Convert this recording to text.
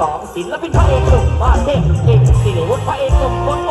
สองศิลปินพระเอกหนุ่มบ้านเด็กเอกสิริวุฒิพระเอกหนุ่มคน